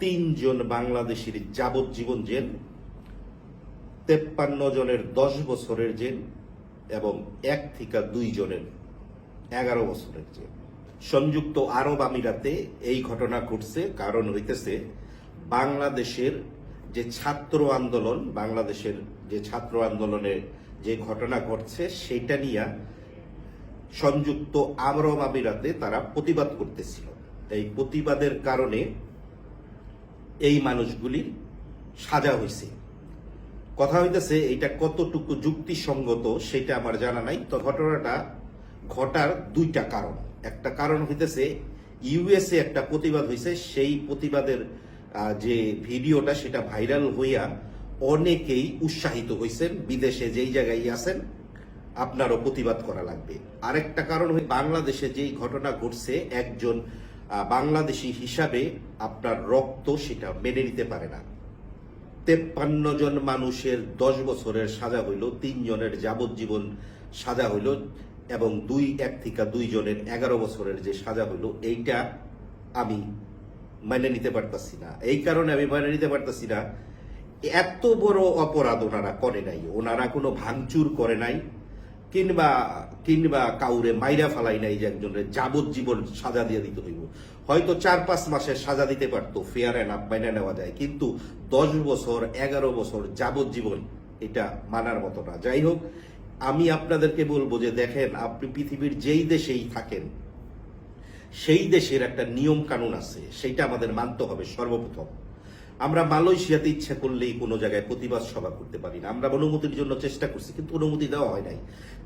তিনজন বাংলাদেশির যাবজ্জীবন জেল, তেপ্পান্ন জনের দশ বছরের জেল এবং এক থেকে দুই জনের এগারো বছরের জেল। সংযুক্ত আরব আমিরাতে এই ঘটনা ঘটছে, কারণ হইতেছে বাংলাদেশের যে ছাত্র আন্দোলন, বাংলাদেশের যে ছাত্র আন্দোলনের যে ঘটনা ঘটছে, সেটা নিয়ে সংযুক্ত আরব আমিরাতে তারা প্রতিবাদ করতেছিল। এই প্রতিবাদের কারণে এই মানুষগুলির সাজা হয়েছে কথা হইতেছে এটা কতটুকু যুক্তিসঙ্গত সেটা আমার জানা নাই, তো ঘটনাটা ঘটার দুইটা কারণ। একটা কারণ হইতেছে, ইউএসএ একটা প্রতিবাদ হয়েছে সেই প্রতিবাদের যে ভিডিওটা সেটা ভাইরাল হইয়া অনেকেই উৎসাহিত হয়েছেন বিদেশে যেই জায়গায় আছেন, আপনারও প্রতিবাদ করা লাগবে। আরেকটা কারণ হই, বাংলাদেশে যেই ঘটনা ঘটছে, একজন বাংলাদেশি হিসাবে আপনার রক্ত সেটা মেনে নিতে পারে না। তেপ্পান্ন জন মানুষের দশ বছরের সাজা হইল তিনজনের যাবজ্জীবন সাজা হইল এবং দুই, এক থেকে দুই জনের এগারো বছরের যে সাজা হইল, এইটা আমি মেনে নিতে পারতাছি না। এই কারণে আমি মেনে নিতে পারতাছি না। এত বড় অপরাধ ওনারা করে নাই। ওনারা কোনো ভাঙচুর করে নাই। কিংবা কিংবা কাউরে মাইরা ফালাই নাই যে একজনের যাবজ্জীবন সাজা দিয়ে দিতে হইব। হয়তো চার পাঁচ মাসে সাজা দিতে পারতো ফেয়ার অ্যান্ড আপ মাইনা নেওয়া যায়। কিন্তু দশ বছর, এগারো বছর যাবজ্জীবন এটা মানার মতো না। যাই হোক, আমি আপনাদেরকে বলব যে দেখেন, আপনি পৃথিবীর যেই দেশেই থাকেন, সেই দেশের একটা নিয়ম কানুন আছে, সেইটা আমাদের মানতে হবে সর্বপ্রথম। আমরা মালয়েশিয়াতে ইচ্ছা করলেই কোনো জায়গায় প্রতিবাদ সভা করতে পারি না। আমরা অনুমতির জন্য চেষ্টা করছি, কিন্তু অনুমতি দেওয়া হয় নাই।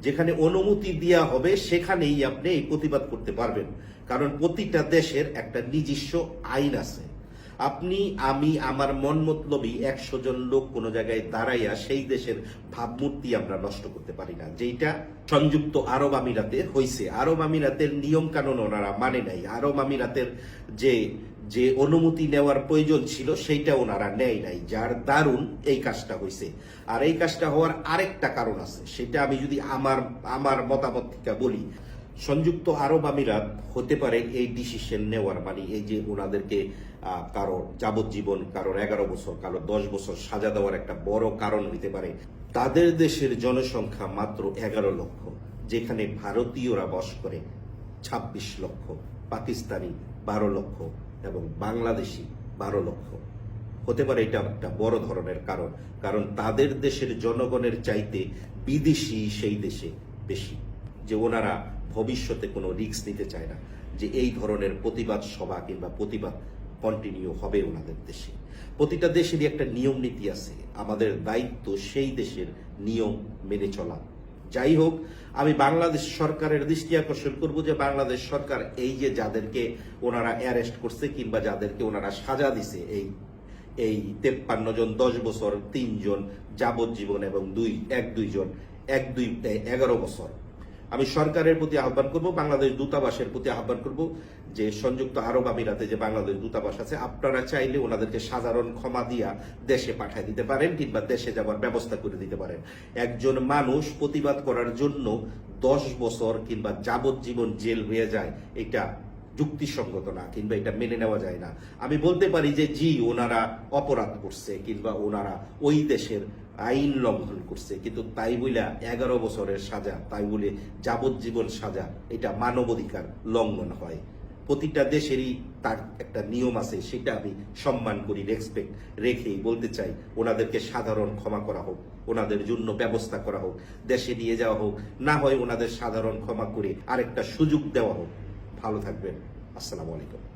যেখানে অনুমতি দেওয়া হবে, সেখানেই আপনি এই প্রতিবাদ করতে পারবেন। কারণ প্রতিটা দেশের একটা নিজস্ব আইন আছে। আপনি, আমি, আমার মন মতলবই একশো জন লোক কোনো জায়গায় দাঁড়াইয়া সেই দেশের ভাবমূর্তি আমরা নষ্ট করতে পারি না। যেটা সংযুক্ত আরব আমিরাতে হয়েছে আরব আমিরাতের নিয়ম কানুন ওনারা মানে নাই। আরব আমিরাতের যে যে অনুমতি নেওয়ার প্রয়োজন ছিল সেইটা ওনারা নেয় নাই, যার দারুণ এই কাজটা হয়েছে আর এই কাজটা হওয়ার আরেকটা কারণ আছে, সেটা আমি যদি আমার আমার মতামত থেকে বলি। সংযুক্ত আরব আমিরাত হতে পারে এই ডিসিশন নেওয়ার মানে এই যে ওনাদেরকে কারও যাবজ্জীবন, কারোর এগারো বছর কারও দশ বছর সাজা দেওয়ার একটা বড় কারণ হইতে পারে। তাদের দেশের জনসংখ্যা মাত্র এগারো লক্ষ, যেখানে ভারতীয়রা বস করে ছাব্বিশ লক্ষ, পাকিস্তানি বারো লক্ষ এবং বাংলাদেশি বারো লক্ষ। হতে পারে এটা একটা বড় ধরনের কারণ কারণ তাদের দেশের জনগণের চাইতে বিদেশি সেই দেশে বেশি, যে ওনারা ভবিষ্যতে কোনো রিস্ক নিতে চায় না, যে এই ধরনের প্রতিবাদ সভা কিংবা প্রতিবাদ কন্টিনিউ হবে ওনাদের দেশে। প্রতিটা দেশেরই একটা নিয়ম নীতি আছে। আমাদের দায়িত্ব সেই দেশের নিয়ম মেনে চলা। যাই হোক, আমি বাংলাদেশ সরকারের দৃষ্টি আকর্ষণ করব যে বাংলাদেশ সরকার এই যে যাদেরকে ওনারা অ্যারেস্ট করছে কিংবা যাদেরকে ওনারা সাজা দিছে, এই এই তেপ্পান্ন জন, দশ বছর তিনজন যাবজ্জীবন এবং দুই, এক, দুইজন, এক, দুই, এগারো বছর। আমি সরকারের প্রতি আহ্বান করব, বাংলাদেশ দূতাবাসের প্রতি আহ্বান করব যে সংযুক্ত আরব আমিরাতে যে বাংলাদেশ দূতাবাস আছে, আপনারা চাইলে ওনাদেরকে সাধারণ ক্ষমা দিয়া দেশে পাঠিয়ে দিতে পারেন কিংবা দেশে যাওয়ার ব্যবস্থা করে দিতে পারেন। একজন মানুষ প্রতিবাদ করার জন্য দশ বছর কিংবা যাবজ্জীবন জেল হয়ে যায়, এটা যুক্তিসঙ্গত না কিংবা এটা মেনে নেওয়া যায় না। আমি বলতে পারি যে, জি, ওনারা অপরাধ করছে কিংবা ওনারা ওই দেশের আইন লঙ্ঘন করছে, কিন্তু তাই বইলা এগারো বছরের সাজা, তাই বলে যাবজ্জীবন সাজা, এটা মানবাধিকার লঙ্ঘন হয়। প্রতিটা দেশেরই তার একটা নিয়ম আছে, সেটা আমি সম্মান করি রেসপেক্ট রেখেই বলতে চাই, ওনাদেরকে সাধারণ ক্ষমা করা হোক, ওনাদের জন্য ব্যবস্থা করা হোক, দেশে নিয়ে যাওয়া হোক, না হয় ওনাদের সাধারণ ক্ষমা করে আরেকটা সুযোগ দেওয়া হোক। ভালো থাকবেন, আসসালামু আলাইকুম।